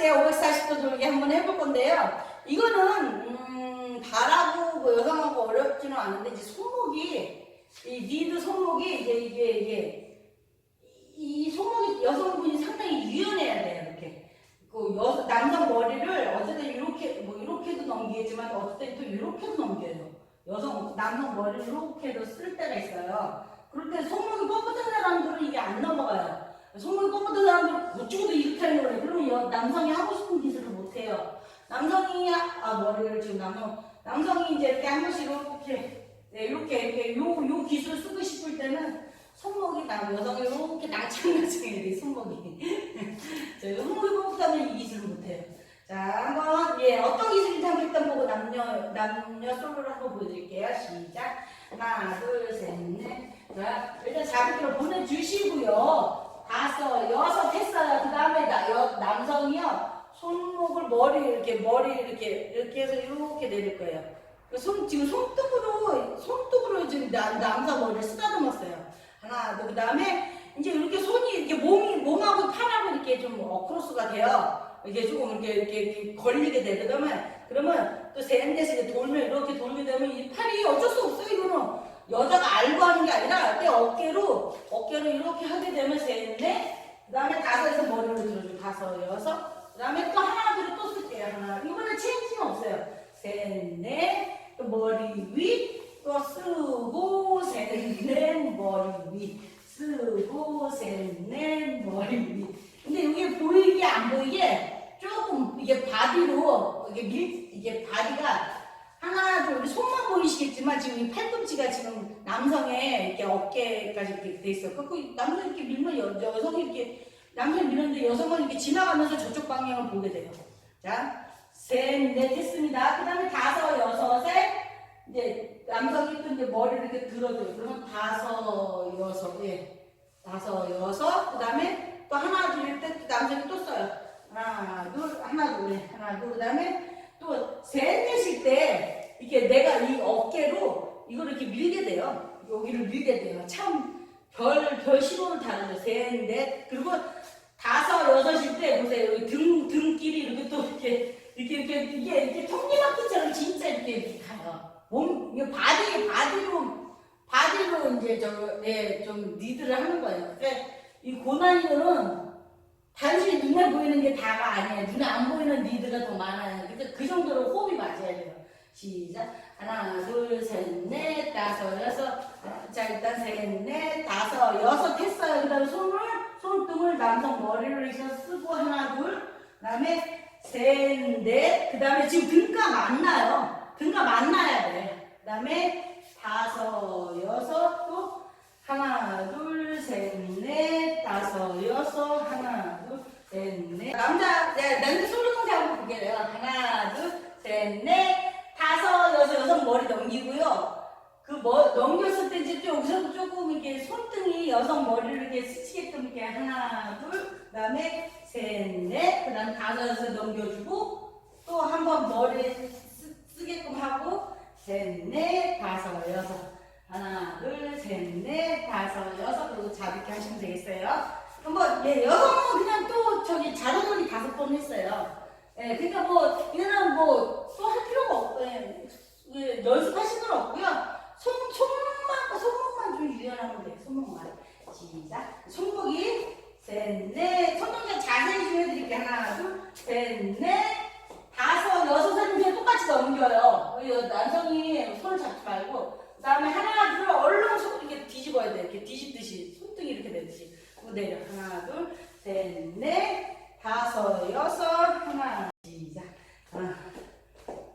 번째 540도 돌기 한번 해볼 건데요. 이거는 음, 바라고 뭐 여성하고 어렵지는 않은데 이제 손목이 이 니드 손목이 이제 이게 이게 이 손목이 여성분이 상당히 유연해야 돼요. 이렇게 그 여, 남성 머리를 어쨌든 이렇게 뭐 이렇게도 넘기겠지만 어쨌든 또 이렇게도 넘겨요. 여성 남성 머리를 이렇게도 쓸 때가 있어요. 그럴 때 손목이 뻣뻣한 사람들은 이게 안 넘어가요. 손목이 뻣뻣한 사람들은 그쪽도 이렇게 하는 거예요. 그러면 여- 남성이 하고 싶은 기술을 못 해요. 남성이 아 머리를 지금 남성 남성이 이제 이렇게 한 번씩 이렇게 네, 이렇게 이렇게 요, 요 기술 쓰고 싶을 때는 손목이 나 여성이 이렇게 낭창낭창해야 돼 손목이. 저 손목이 뻣뻣하면 이 기술을 못 해요. 자 한번 예 어떤 기술인지 한번 일단 보고 남녀 남녀 솔로를 한번 보여드릴게요. 시작. 하나 둘셋넷자 일단 자기로 보내주시고요. 다섯 여섯 했어요. 그 다음에 남성이요. 손목을 머리 이렇게 머리 이렇게 이렇게 해서 이렇게 내릴 거예요. 그손 지금 손등으로 손등으로 지금 남, 남자 머리를 쓰다듬었어요. 하나 둘 그다음에 이제 이렇게 손이 이렇게 몸이 몸하고 팔하고 이렇게 좀 어, 크로스가 돼요. 이게 조금 이렇게 이렇게, 이렇게 걸리게 되그러면 그러면 또 셋넷이 이렇게 돌면 이렇게 돌게 되면 이 팔이 어쩔 수 여자가 알고 하는 게 아니라 내 어깨로 어깨로 이렇게 하게 되면 셋넷 그다음에 다섯에서 머리를 들어줘 다섯 여섯. 그 다음에 또 하나 둘을 또 쓸게요 하나. 이번에 체인지는 없어요. 셋넷. 또 머리 위 또 쓰고 셋넷 머리 위. 쓰고 셋넷 머리 위. 근데 이게 보이게 안 보이게 조금 이게 바디로 이게 밀 이게 바디가 하나 둘 손만 보이시겠지만 지금 이 팔꿈치가 지금 남성의 이렇게 어깨까지 이렇게 돼 있어. 그 남성 이렇게 밀면 여, 여성이 이렇게 남성이 밀었는데 여성은 이렇게 지나가면서 저쪽 방향을 보게 돼요. 자, 셋, 넷 했습니다. 그 다음에 다섯, 여섯에 이제 남성이 또 이제 머리를 이렇게 들어줘요. 그러면 다섯, 여섯, 예. 다섯, 여섯, 그 다음에 또 하나, 둘, 때 남성이 또 써요. 하나, 둘, 하나, 둘, 예. 하나, 둘, 그 다음에 또 셋, 때 이게 내가 이 어깨로 이걸 이렇게 밀게 돼요. 여기를 밀게 돼요. 참 별, 별 신호를 다르죠. 셋, 넷. 그리고 다섯, 여섯일 때 보세요. 여기 등, 등끼리 이렇게 또 이렇게, 이렇게, 이렇게, 이게, 이렇게 톱니바퀴처럼 진짜 이렇게, 이렇게 가요. 몸, 바디, 바디로, 바디로 이제 저, 네, 좀 리드를 하는 거예요. 그러니까 이 고난이도는 단순히 눈에 보이는 게 다가 아니에요. 눈에 안 보이는 리드가 더 많아요. 그러니까 그 정도로 호흡이 맞아야 돼요. 시작. 하나, 둘, 셋, 넷, 다섯, 여섯. 자, 일단 셋, 넷, 다섯, 여섯 했어요. 그 다음에 손을, 손등을 남성 머리를 이렇게 쓰고 하나, 둘. 그 다음에 셋, 넷. 그 다음에 지금 등가 만나요. 등가 만나야 돼. 그 다음에 다섯, 여섯, 또 하나, 둘, 셋, 넷, 다섯, 여섯, 하나, 둘, 셋, 넷. 남자, 네, 남자 솔로 한번 볼게요. 하나, 둘, 셋, 넷, 다섯, 여섯, 여섯 머리 넘기고요. 그 뭐, 넘겼을 때 이제 좀 여기서 조금 이렇게 손등이 여성 머리를 이렇게 스치게끔 이렇게 하나, 둘, 그 다음에 셋, 넷, 그 다음에 다섯, 여섯 넘겨주고 또 한 번 머리에 쓰, 쓰게끔 하고 셋, 넷, 다섯, 여섯. 하나, 둘, 셋, 넷, 다섯, 여섯. 그리고 자비게 하시면 되겠어요. 한번, 예, 여성은 그냥 또 저기 자동머리 다섯 번 했어요. 예, 그러니까 뭐, 이거는 뭐, 또 할 필요가 없고, 예, 예, 연습하신 건 없고요. 시작. 손목이, 셋, 넷. 손동작 자세히 좀 해드릴게요. 하나, 둘, 셋, 넷. 다섯, 여섯은 그냥 똑같이 넘겨요. 어, 남성이 손을 잡지 말고. 그 다음에 하나, 둘, 얼른 손 이렇게 뒤집어야 돼. 이렇게 뒤집듯이. 손등이 이렇게 되듯이. 내려. 하나, 둘, 셋, 넷. 다섯, 여섯. 하나, 시작. 하나,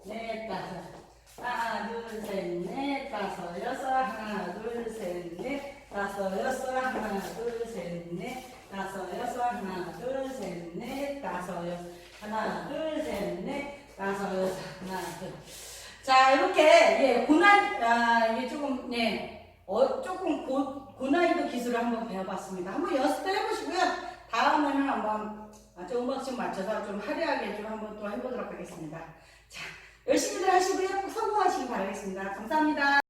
넷, 다섯. 하나, 둘, 셋, 넷, 다섯, 여섯. 하나, 둘, 셋, 넷, 다섯, 여섯. 하나, 둘, 셋, 넷, 다섯, 여섯. 하나, 둘, 셋, 넷, 다섯, 여섯. 하나, 둘, 셋, 넷, 다섯, 여섯. 하나, 둘. 자, 이렇게, 예, 고난, 아, 이게 조금, 예, 어, 조금 고, 고난이도 기술을 한번 배워봤습니다. 한번 연습도 해보시고요. 다음에는 한번 아, 좀 음악좀 맞춰서 좀 화려하게 좀 한번 또 해보도록 하겠습니다. 자, 열심히들 하시고요. 꼭 성공하시기 바라겠습니다. 감사합니다.